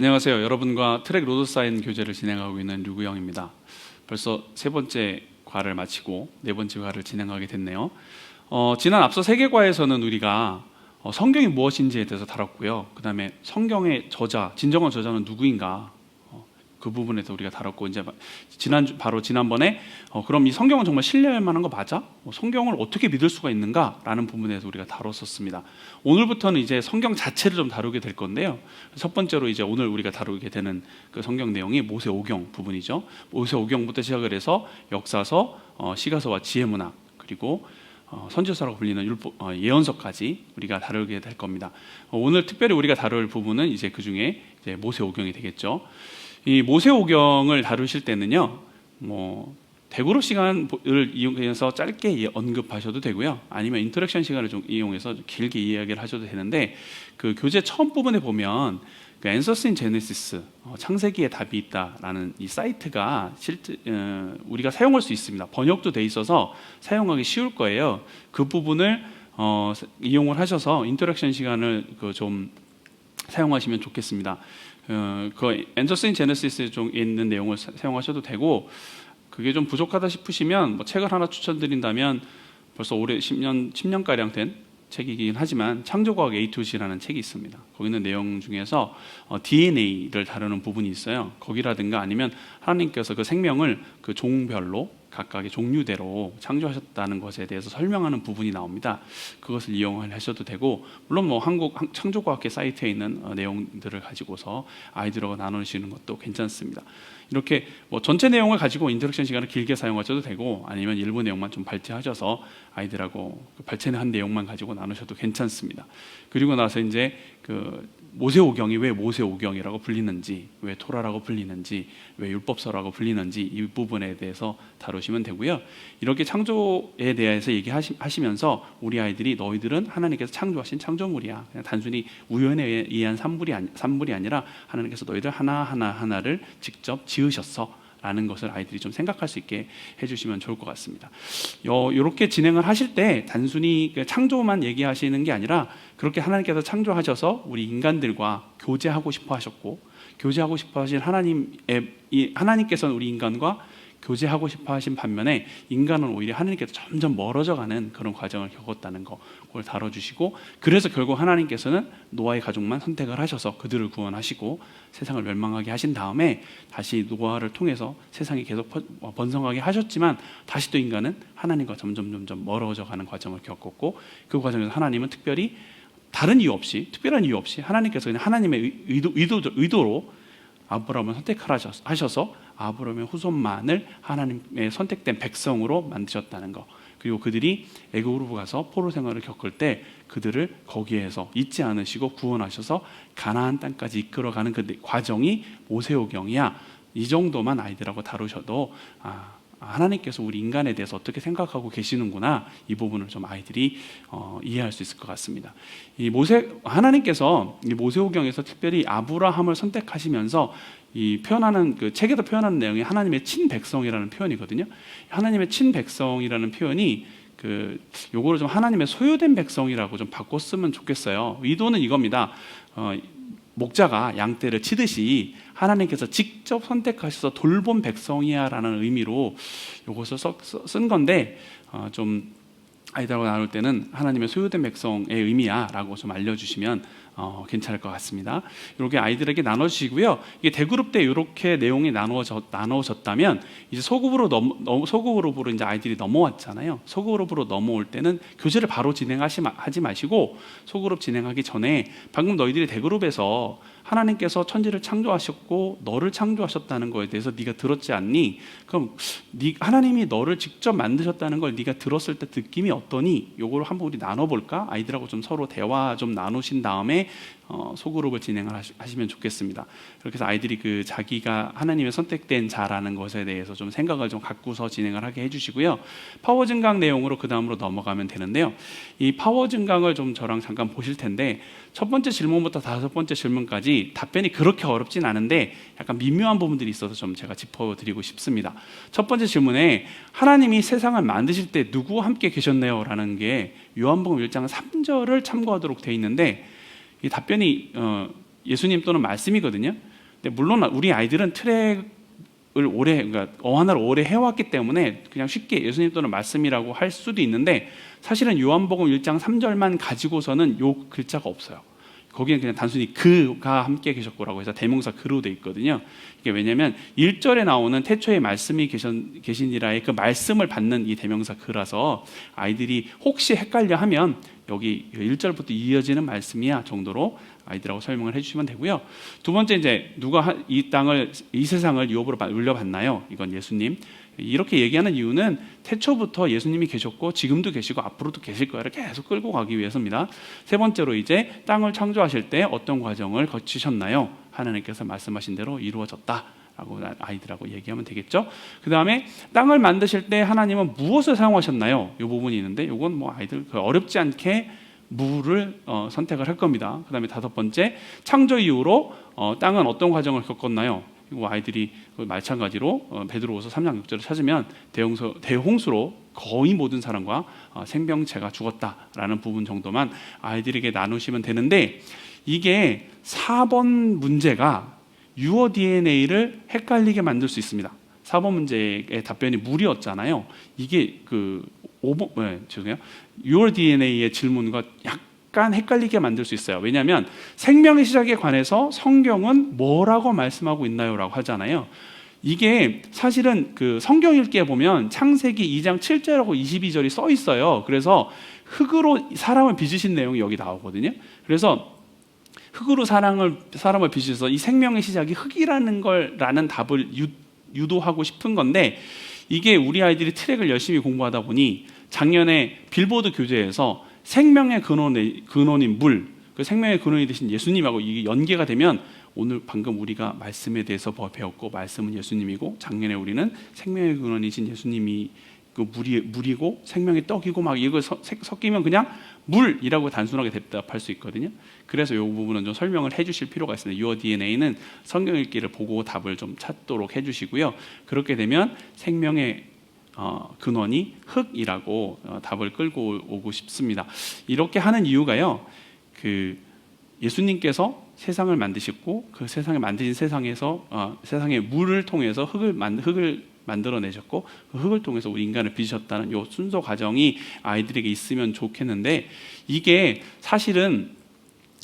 안녕하세요. 여러분과 트랙 로드 사인 교제를 진행하고 있는 류구영입니다. 벌써 세 번째 과를 마치고 네 번째 과를 진행하게 됐네요. 어, 지난 앞서 세 개 과에서는 우리가 어, 성경이 무엇인지에 대해서 다뤘고요. 그 다음에 성경의 저자, 진정한 저자는 누구인가 어, 그 부분에서 우리가 다뤘고 이제 지난 바로 지난번에 어, 그럼 이 성경은 정말 신뢰할 만한 거 맞아? 어, 성경을 어떻게 믿을 수가 있는가라는 부분에서 우리가 다뤘었습니다. 오늘부터는 이제 성경 자체를 좀 다루게 될 건데요. 첫 번째로 이제 오늘 우리가 다루게 되는 그 성경 내용이 모세 오경 부분이죠. 모세 오경부터 시작을 해서 역사서, 어, 시가서와 지혜문학 그리고 어, 선지서라고 불리는 율법, 어, 예언서까지 우리가 다루게 될 겁니다. 어, 오늘 특별히 우리가 다룰 부분은 이제 그 중에 이제 모세 오경이 되겠죠. 이 모세오경을 다루실 때는요, 뭐 대그룹 시간을 이용해서 짧게 예- 언급하셔도 되고요. 아니면 인터랙션 시간을 좀 이용해서 길게 이야기를 하셔도 되는데 그 교재 처음 부분에 보면 그 앤서스 인 제네시스 어, 창세기에 답이 있다라는 이 사이트가 실제 어, 우리가 사용할 수 있습니다. 번역도 돼 있어서 사용하기 쉬울 거예요. 그 부분을 어, 이용을 하셔서 인터랙션 시간을 그 좀 사용하시면 좋겠습니다. 어, 그 앤서스 인 제네시스에 좀 있는 내용을 사- 사용하셔도 되고 그게 좀 부족하다 싶으시면 뭐 책을 하나 추천드린다면 벌써 올해 10년 10년 가량 된 책이긴 하지만 창조과학 A to Z라는 책이 있습니다. 거기 있는 내용 중에서 어, DNA를 다루는 부분이 있어요. 거기라든가 아니면 하나님께서 그 생명을 그 종별로 각각의 종류대로 창조하셨다는 것에 대해서 설명하는 부분이 나옵니다. 그것을 이용을 하셔도 되고 물론 뭐 한국 한- 창조과학회 사이트에 있는 어, 내용들을 가지고서 아이들하고 나누시는 것도 괜찮습니다. 이렇게 뭐 전체 내용을 가지고 인터랙션 시간을 길게 사용하셔도 되고 아니면 일부 내용만 좀 발췌하셔서 아이들하고 그 발췌한 내용만 가지고 나누셔도 괜찮습니다. 그리고 나서 이제 그 모세오경이 왜 모세오경이라고 불리는지, 왜 토라라고 불리는지, 왜 율법서라고 불리는지 이 부분에 대해서 다루시면 되고요. 이렇게 창조에 대해서 얘기하시면서 우리 아이들이 너희들은 하나님께서 창조하신 창조물이야. 그냥 단순히 우연에 의한 산물이 아니, 산물이 아니라 하나님께서 너희들 하나 하나 하나를 직접 지으셨어. 라는 것을 아이들이 좀 생각할 수 있게 해주시면 좋을 것 같습니다. 요, 이렇게 진행을 하실 때 단순히 그 창조만 얘기하시는 게 아니라 그렇게 하나님께서 창조하셔서 우리 인간들과 교제하고 싶어 하셨고 교제하고 싶어 하신 하나님의 이 하나님께서는 우리 인간과 교제하고 싶어 하신 반면에 인간은 오히려 하나님께서 점점 멀어져 가는 그런 과정을 겪었다는 거 그걸 다뤄주시고 그래서 결국 하나님께서는 노아의 가족만 선택을 하셔서 그들을 구원하시고 세상을 멸망하게 하신 다음에 다시 노아를 통해서 세상이 계속 퍼- 어, 번성하게 하셨지만 다시 또 인간은 하나님과 점점 점점 멀어져 가는 과정을 겪었고 그 과정에서 하나님은 특별히 다른 이유 없이 특별한 이유 없이 하나님께서 그냥 하나님의 의- 의도, 의도, 의도로 아브라함을 선택하셔서 아브라함의 후손만을 하나님의 선택된 백성으로 만드셨다는 것. 그리고 그들이 애굽으로 가서 포로 생활을 겪을 때 그들을 거기에서 잊지 않으시고 구원하셔서 가나안 땅까지 이끌어가는 그 과정이 모세오경이야. 이 정도만 아이들하고 다루셔도 아, 하나님께서 우리 인간에 대해서 어떻게 생각하고 계시는구나 이 부분을 좀 아이들이 어, 이해할 수 있을 것 같습니다. 이 모세 하나님께서 이 모세오경에서 특별히 아브라함을 선택하시면서 이 표현하는 그 책에서 표현하는 내용이 하나님의 친백성이라는 표현이거든요. 하나님의 친백성이라는 표현이 그 요거를 좀 하나님의 소유된 백성이라고 좀 바꿨으면 좋겠어요. 의도는 이겁니다. 어, 목자가 양떼를 치듯이 하나님께서 직접 선택하셔서 돌본 백성이야라는 의미로 이것을 쓴 건데 어, 좀 아이들하고 나눌 때는 하나님의 소유된 백성의 의미야라고 좀 알려주시면 어, 괜찮을 것 같습니다. 이렇게 아이들에게 나눠주시고요. 이게 대그룹 때 이렇게 내용이 나누어졌, 나누어졌다면 이제 소그룹으로 넘, 넘 소그룹으로 이제 아이들이 넘어왔잖아요. 소그룹으로 넘어올 때는 교제를 바로 진행하지 마, 하지 마시고 소그룹 진행하기 전에 방금 너희들이 대그룹에서 하나님께서 천지를 창조하셨고 너를 창조하셨다는 거에 대해서 네가 들었지 않니? 그럼 네, 하나님이 너를 직접 만드셨다는 걸 네가 들었을 때 느낌이 어떠니? 요거를 한번 우리 나눠볼까? 아이들하고 좀 서로 대화 좀 나누신 다음에 어, 소그룹을 진행을 하시, 하시면 좋겠습니다. 그렇게 해서 아이들이 그 자기가 하나님의 선택된 자라는 것에 대해서 좀 생각을 좀 갖고서 진행을 하게 해주시고요. 파워 증강 내용으로 그 다음으로 넘어가면 되는데요. 이 파워 증강을 좀 저랑 잠깐 보실 텐데 첫 번째 질문부터 다섯 번째 질문까지 답변이 그렇게 어렵진 않은데 약간 미묘한 부분들이 있어서 좀 제가 짚어드리고 싶습니다. 첫 번째 질문에 하나님이 세상을 만드실 때 누구와 함께 계셨나요? 라는 게 요한복음 1장 3절을 참고하도록 돼 있는데 이 답변이 어, 예수님 또는 말씀이거든요. 근데 물론 우리 아이들은 트랙을 오래 그러니까 어하나를 오래 해왔기 때문에 그냥 쉽게 예수님 또는 말씀이라고 할 수도 있는데 사실은 요한복음 1장 3절만 가지고서는 요 글자가 없어요. 거기는 그냥 단순히 그가 함께 계셨고라고 해서 대명사 그로 돼 있거든요. 이게 왜냐하면 1절에 나오는 태초에 말씀이 계신, 계시니라의 그 말씀을 받는 이 대명사 그라서 아이들이 혹시 헷갈려 하면 여기 1절부터 이어지는 말씀이야 정도로 아이들하고 설명을 해주시면 되고요. 두 번째 이제 누가 하- 이 땅을 이 세상을 유업으로 받- 물려받나요? 이건 예수님. 이렇게 얘기하는 이유는 태초부터 예수님이 계셨고 지금도 계시고 앞으로도 계실 거야를 계속 끌고 가기 위해서입니다. 세 번째로 이제 땅을 창조하실 때 어떤 과정을 거치셨나요? 하나님께서 말씀하신 대로 이루어졌다. 라고 아이들하고 얘기하면 되겠죠. 그 다음에 땅을 만드실 때 하나님은 무엇을 사용하셨나요? 이 부분이 있는데 이건 뭐 아이들 그 어렵지 않게 무를 어, 선택을 할 겁니다. 그 다음에 다섯 번째 창조 이후로 어, 땅은 어떤 과정을 겪었나요? 이거 아이들이 그 마찬가지로 어, 베드로후서 3장 6절을 찾으면 대홍수, 대홍수로 거의 모든 사람과 어, 생명체가 죽었다라는 부분 정도만 아이들에게 나누시면 되는데 이게 4번 문제가 유어 DNA를 헷갈리게 만들 수 있습니다. 4번 문제의 답변이 물이었잖아요. 이게 그 5번 네, 죄송해요. 유어 DNA의 질문과 약 간 헷갈리게 만들 수 있어요. 왜냐하면 생명의 시작에 관해서 성경은 뭐라고 말씀하고 있나요라고 하잖아요. 이게 사실은 그 성경 읽기에 보면 창세기 2장 7절하고 22절이 써 있어요. 그래서 흑으로 사람을 빚으신 내용이 여기 나오거든요. 그래서 흑으로 사랑을 사람을 빚으셔서 이 생명의 시작이 흑이라는 걸라는 답을 유, 유도하고 싶은 건데 이게 우리 아이들이 트랙을 열심히 공부하다 보니 작년에 빌보드 교재에서 생명의 근원의 근원인 물, 그 생명의 근원이 되신 예수님하고 이게 연계가 되면 오늘 방금 우리가 말씀에 대해서 배웠고 말씀은 예수님이고 작년에 우리는 생명의 근원이신 예수님이 그 물이 물이고 생명의 떡이고 막 색- 섞이면 그냥 물이라고 단순하게 대답할 수 있거든요. 그래서 이 부분은 좀 설명을 해주실 필요가 있습니다. 유어 DNA는 성경 읽기를 보고 답을 좀 찾도록 해주시고요. 그렇게 되면 생명의 어, 근원이 흙이라고 어, 답을 끌고 오고 싶습니다. 이렇게 하는 이유가요. 그 예수님께서 세상을 만드셨고 그 세상을 만드신 세상에서 어, 세상의 물을 통해서 흙을 만 흙을 만들어내셨고 그 흙을 통해서 우리 인간을 빚으셨다는 요 순서 과정이 아이들에게 있으면 좋겠는데 이게 사실은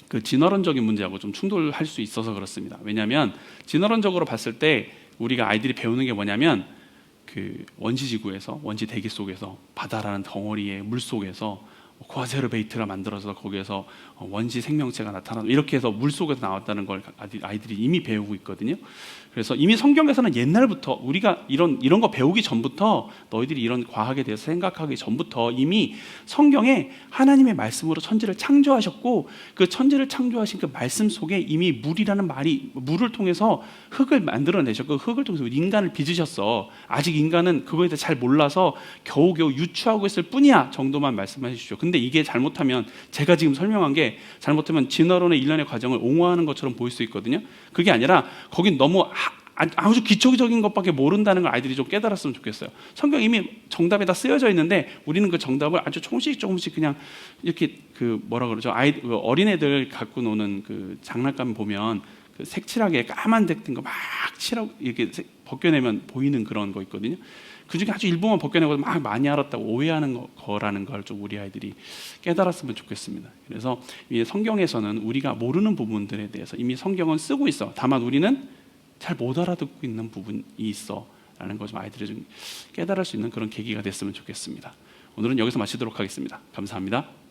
그 진화론적인 문제하고 좀 충돌할 수 있어서 그렇습니다. 왜냐하면 진화론적으로 봤을 때 우리가 아이들이 배우는 게 뭐냐면 그 원시 지구에서 원시 대기 속에서 바다라는 덩어리의 물 속에서 코아제르베이트를 만들어서 거기에서 어, 원시 생명체가 나타나고 이렇게 해서 물 속에서 나왔다는 걸 아이- 아이들이 이미 배우고 있거든요. 그래서 이미 성경에서는 옛날부터 우리가 이런 이런 거 배우기 전부터 너희들이 이런 과학에 대해서 생각하기 전부터 이미 성경에 하나님의 말씀으로 천지를 창조하셨고 그 천지를 창조하신 그 말씀 속에 이미 물이라는 말이 물을 통해서 흙을 만들어내셨고 그 흙을 통해서 인간을 빚으셨어. 아직 인간은 그거에 대해 잘 몰라서 겨우겨우 유추하고 있을 뿐이야 정도만 말씀해 주시죠. 근데 이게 잘못하면 제가 지금 설명한 게 잘못하면 진화론의 일련의 과정을 옹호하는 것처럼 보일 수 있거든요. 그게 아니라 거긴 너무 아- 아- 아주 기초적인 것밖에 모른다는 걸 아이들이 좀 깨달았으면 좋겠어요. 성경 이미 정답에 다 쓰여져 있는데 우리는 그 정답을 아주 조금씩 조금씩 그냥 이렇게 그 뭐라 그러죠? 아이 그 어린애들 갖고 노는 그 장난감 보면 그 색칠하게 까만 데 같은 거막 칠하고 이렇게 색- 벗겨내면 보이는 그런 거 있거든요. 그 중에 아주 일부만 벗겨내고 막 많이 알았다고 오해하는 거- 거라는 걸 좀 우리 아이들이 깨달았으면 좋겠습니다. 그래서 이 성경에서는 우리가 모르는 부분들에 대해서 이미 성경은 쓰고 있어. 다만 우리는 잘 못 알아듣고 있는 부분이 있어 라는 걸 좀 아이들이 좀 깨달을 수 있는 그런 계기가 됐으면 좋겠습니다. 오늘은 여기서 마치도록 하겠습니다. 감사합니다.